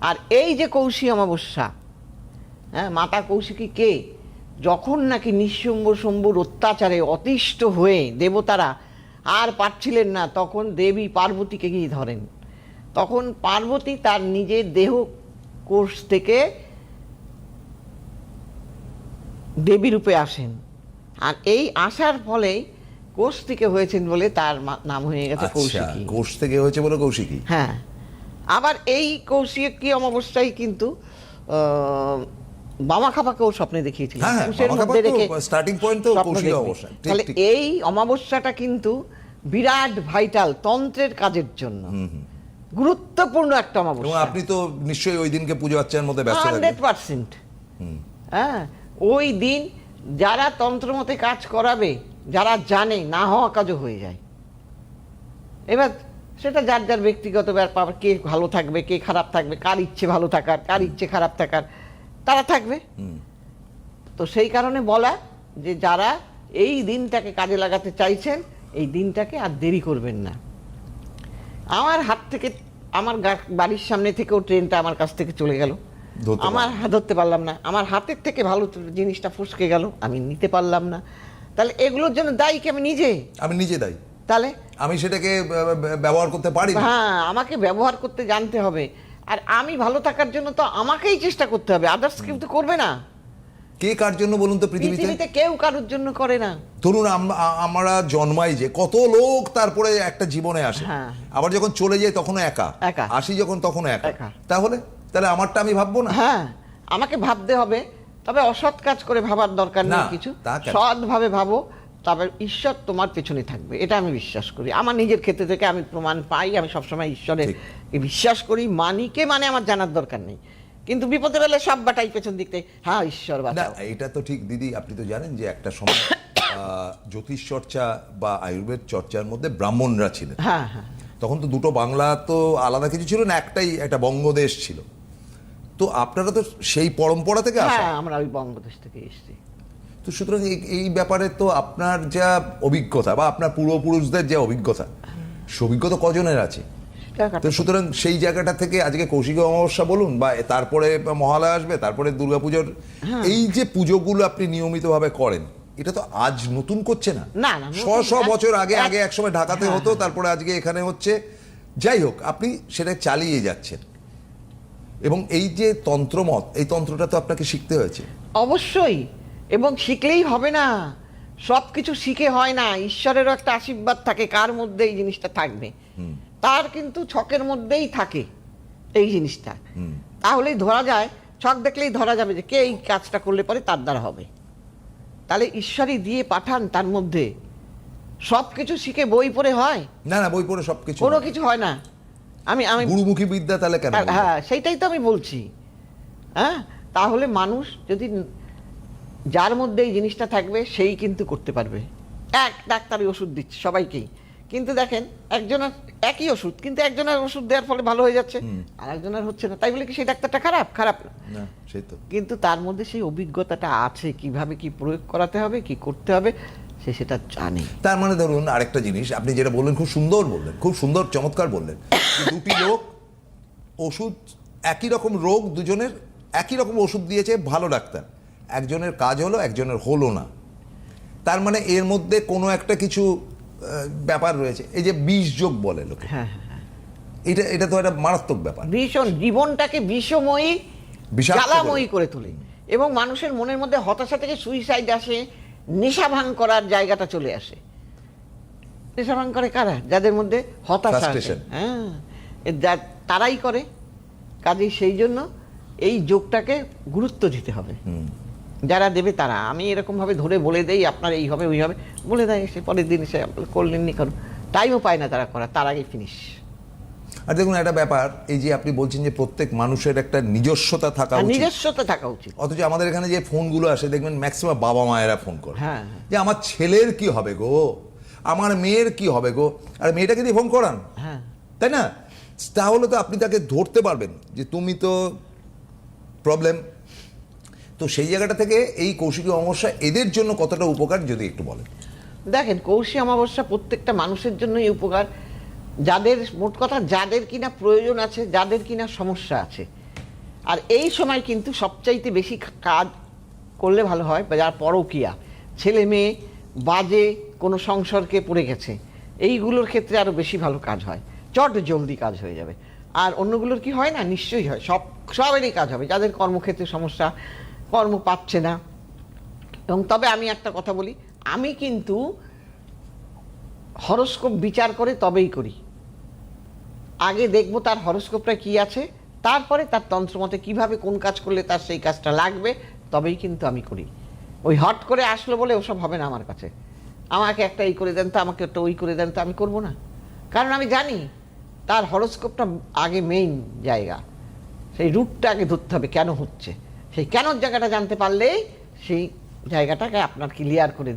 আর এই যে কৌশী অমাবস্যা হ্যাঁ মাতা কৌশিকী কে? যখন নাকি নিঃশুম্ভ শম্ভুর অত্যাচারে অতিষ্ঠ হয়ে দেবতারা আর পারছিলেন না তখন দেবী পার্বতীকে গিয়ে ধরেন। তখন পার্বতী তার নিজের দেহ কোষ থেকে দেবী রূপে আসেন। আর এই আসার ফলেই কোষ থেকে হয়েছেন বলে তার নাম হয়ে গেছে আচ্ছা কৌশিকী। কোষ থেকে হয়েছে বলে কৌশিকী? হ্যাঁ। আবার এই কৌশিকী অমাবস্যায় কিন্তু বামা খাপাকেও স্বপ্নে দেখিয়েছিলেন। হ্যাঁ, কুশের মধ্যে রেখে starting point তো কৌশিকী অমাবস্যা। তাহলে এই অমাবস্যাটা কিন্তু বিরাট ভাইটাল তন্ত্রের কাজের জন্য। গুরুত্বপূর্ণ একটা অমাবস্যা। আপনি তো নিশ্চয়ই ওই দিনকে পুজো অর্চনার মধ্যে ব্যস্ত হান্ড্রেড থাকবেন পার্সেন্ট হ্যাঁ ওই দিন যারা তন্ত্রমতে কাজ করাবে যারা জানে না হওয়া কাজও হয়ে যায়। এবার সেটা যার যার ব্যক্তিগত ব্যাপার কে ভালো থাকবে কে খারাপ থাকবে কার ইচ্ছে ভালো থাকার কার ইচ্ছে খারাপ থাকার তারা থাকবে। তো সেই কারণে বলা যে যারা এই দিনটাকে কাজে লাগাতে চাইছেন এই দিনটাকে আর দেরি করবেন না। আমার হাত থেকে আমার বাড়ির সামনে থেকেও ট্রেনটা আমার কাছ থেকে চলে গেল। আমার হাত ধরতে পারলাম না। আমার হাতের থেকে ভালো জিনিসটা ফুসকে গেল আমি নিতে পারলাম না। তাহলে এগুলোর জন্য দায়ী কি আমি নিজে? আমি নিজে দায়ী। তাহলে? আমি সেটাকে ব্যবহার করতে পারি হ্যাঁ আমাকে ব্যবহার করতে জানতে হবে। আর আমি ভালো থাকার জন্য তো আমাকেই চেষ্টা করতে হবে আদার্স কিন্তু করবে না। কে কার জন্য বলুন তো পৃথিবীতে? কেউ কারোর জন্য করে না। ধরুন আম- আমরা জন্মাই যে কত লোক তারপরে একটা জীবনে আসে। হ্যাঁ। আবার যখন চলে যায় তখনও একা। একা। আসি যখন তখন একা। তাহলে? তাহলে আমারটা আমি ভাববো না? হ্যাঁ আমাকে ভাবতে হবে তবে অসৎ কাজ করে ভাবার দরকার নেই কিছু? সৎভাবে ভাবো তবে ঈশ্বর তোমার পেছনে থাকবে এটা আমি বিশ্বাস করি। আমার নিজের ক্ষেত্রে থেকে আমি প্রমাণ পাই আমি সবসময় ঈশ্বরের ঠিক। বিশ্বাস করি মানিকে মানে আমার জানার দরকার নেই। কিন্তু বিপদে বেলা সব বাটাই পেছন দিক থেকে হ্যাঁ ঈশ্বর না এটা তো ঠিক দিদি আপনি তো জানেন যে একটা সময় জ্যোতিষ চর্চা বা আয়ুর্বেদ চর্চার মধ্যে ব্রাহ্মণরা ছিলেন। হ্যাঁ হ্যাঁ। তখন তো দুটো বাংলা তো আলাদা কিছু ছিল না একটাই একটা বঙ্গদেশ ছিল। তো আপনারা তো সেই পরম্পরা থেকে আসা। হ্যাঁ আমরা ওই বঙ্গদেশ থেকে এসেছি। তো সুতরাং এই- ব্যাপারে তো আপনার যা অভিজ্ঞতা বা আপনার পূর্বপুরুষদের যে অভিজ্ঞতা সে অভিজ্ঞতা কজনের আছে? তো সুতরাং সেই জায়গাটা থেকে আজকে কৌশিক অমাবস্যা বলুন বা তারপরে মহালয়া আসবে তারপরে দুর্গাপুজোর হ্যাঁ। এই যে পুজোগুলো আপনি নিয়মিতভাবে করেন এটা তো আজ নতুন করছে না? শ শ বছর আগে আগে এক সময় ঢাকাতে হ্যাঁ, হতো তারপরে আজকে এখানে হচ্ছে। যাই হোক আপনি সেটা চালিয়ে যাচ্ছেন। এবং এই যে তন্ত্রমত এই তন্ত্রটা তো আপনাকে শিখতে হয়েছে। অবশ্যই। এবং শিখলেই হবে না। সব কিছু শিখে হয় না। ঈশ্বরেরও একটা আশীর্বাদ থাকে কার মধ্যে এই জিনিসটা থাকবে? তার কিন্তু ছকের মধ্যেই থাকে এই জিনিসটা। তাহলেই ধরা যায় ছক দেখলেই ধরা যাবে যে কে এই কাজটা করলে পরে তার দ্বারা হবে। তাহলে ঈশ্বরই দিয়ে পাঠান তার মধ্যে। সব কিছু শিখে বই পড়ে হয়? না না বই পড়ে সব কিছু কোনো কিছু হয় না। আমি আমি গুরুমুখী বিদ্যা তাহলে কেন হ্যাঁ সেইটাই তো আমি বলছি। হ্যাঁ তাহলে মানুষ যদি যার মধ্যে এই জিনিসটা থাকবে সেই কিন্তু করতে পারবে। এক ডাক্তারই ওষুধ দিচ্ছে সবাইকেই। কিন্তু দেখেন একজনের একই ওষুধ কিন্তু একজনের ওষুধ দেওয়ার ফলে ভালো হয়ে যাচ্ছে। আর একজনের হচ্ছে না। তাই বলে কি সেই ডাক্তারটা খারাপ? খারাপ না। সেই তো। কিন্তু তার মধ্যে সেই অভিজ্ঞতাটা আছে কীভাবে কি প্রয়োগ করাতে হবে কি করতে হবে সে সেটা জানে। তার মানে ধরুন আরেকটা জিনিস আপনি যেটা বললেন খুব সুন্দর বললেন খুব সুন্দর চমৎকার বললেন। দুটি লোক ওষুধ একই রকম রোগ দুজনের একই রকম ওষুধ দিয়েছে ভালো ডাক্তার। একজনের কাজ হলো একজনের হলো না। তার মানে এর মধ্যে কোনো একটা কিছু ব্যাপার রয়েছে। এই যে বিষ যোগ বলে লোকে। হ্যাঁ হ্যাঁ হ্যাঁ। এটা এটা তো একটা মারাত্মক ব্যাপার। ভীষণ জীবনটাকে বিষময়ী জ্বালাময়ী করে তোলে। এবং মানুষের মনের মধ্যে হতাশা থেকে সুইসাইড আসে নেশা ভাঙ করার জায়গাটা চলে আসে। নেশা ভাঙ করে কারা? যাদের মধ্যে হতাশা হ্যাঁ তারাই করে। কাজেই সেই জন্য এই যোগটাকে গুরুত্ব দিতে হবে। যারা দেবে তারা। আমি এরকমভাবে ধরে বলে দেই আপনার এই হবে ওই হবে। বলে দেয় সে পরের দিন এসে করলেন নি করুন টাইমও পায় না তারা করা তার আগে ফিনিশ আর দেখুন একটা ব্যাপার এই যে আপনি বলছেন যে প্রত্যেক মানুষের একটা নিজস্বতা থাকা উচিত। নিজস্বতা থাকা উচিত। অথচ আমাদের এখানে যে ফোনগুলো আসে দেখবেন ম্যাক্সিমাম বাবা মায়েরা ফোন করে। হ্যাঁ, হ্যাঁ। যে আমার ছেলের কি হবে গো? আমার মেয়ের কি হবে গো? আর মেয়েটাকে দিয়ে ফোন করান। হ্যাঁ। তাই না? তাহলে তো আপনি তাকে ধরতে পারবেন যে তুমি তো প্রবলেম তো সেই জায়গাটা থেকে এই কৌশিকী অমাবস্যা এদের জন্য কতটা উপকার, যদি একটু বলেন? দেখেন কৌশী অমাবস্যা প্রত্যেকটা মানুষের জন্যই উপকার। যাদের, মোট কথা যাদের কিনা প্রয়োজন আছে, যাদের কিনা সমস্যা আছে। আর এই সময় কিন্তু সবচাইতে বেশি কাজ করলে ভালো হয়, বা যার পরকিয়া। ছেলে মেয়ে বাজে কোনো সংসর্গে পড়ে গেছে, এইগুলোর ক্ষেত্রে আরও বেশি ভালো কাজ হয়। চট জলদি কাজ হয়ে যাবে। আর অন্যগুলোর কি হয় না? নিশ্চয়ই হয়। সব, সবেরই কাজ হবে। যাদের কর্মক্ষেত্রে সমস্যা কর্ম পাচ্ছে না। এবং তবে আমি একটা কথা বলি, আমি কিন্তু হরস্কোপ বিচার করে তবেই করি। আগে দেখব তার হরস্কোপটা কি আছে, তারপরে তার তন্ত্রমতে কীভাবে কোন কাজ করলে তার সেই কাজটা লাগবে, তবেই কিন্তু আমি করি। ওই হট করে আসলো বলে ওসব হবে না আমার কাছে। আমাকে একটা এই করে দেন তো, আমাকে একটা ওই করে দেন তো, আমি করব না। কারণ আমি জানি তার হরস্কোপটা আগে মেইন জায়গা। সেই রুটটা আগে ধরতে হবে, কেন হচ্ছে? সেই কেন জায়গাটা জানতে পারলেই সেই জায়গাটাকে আপনার ক্লিয়ার করে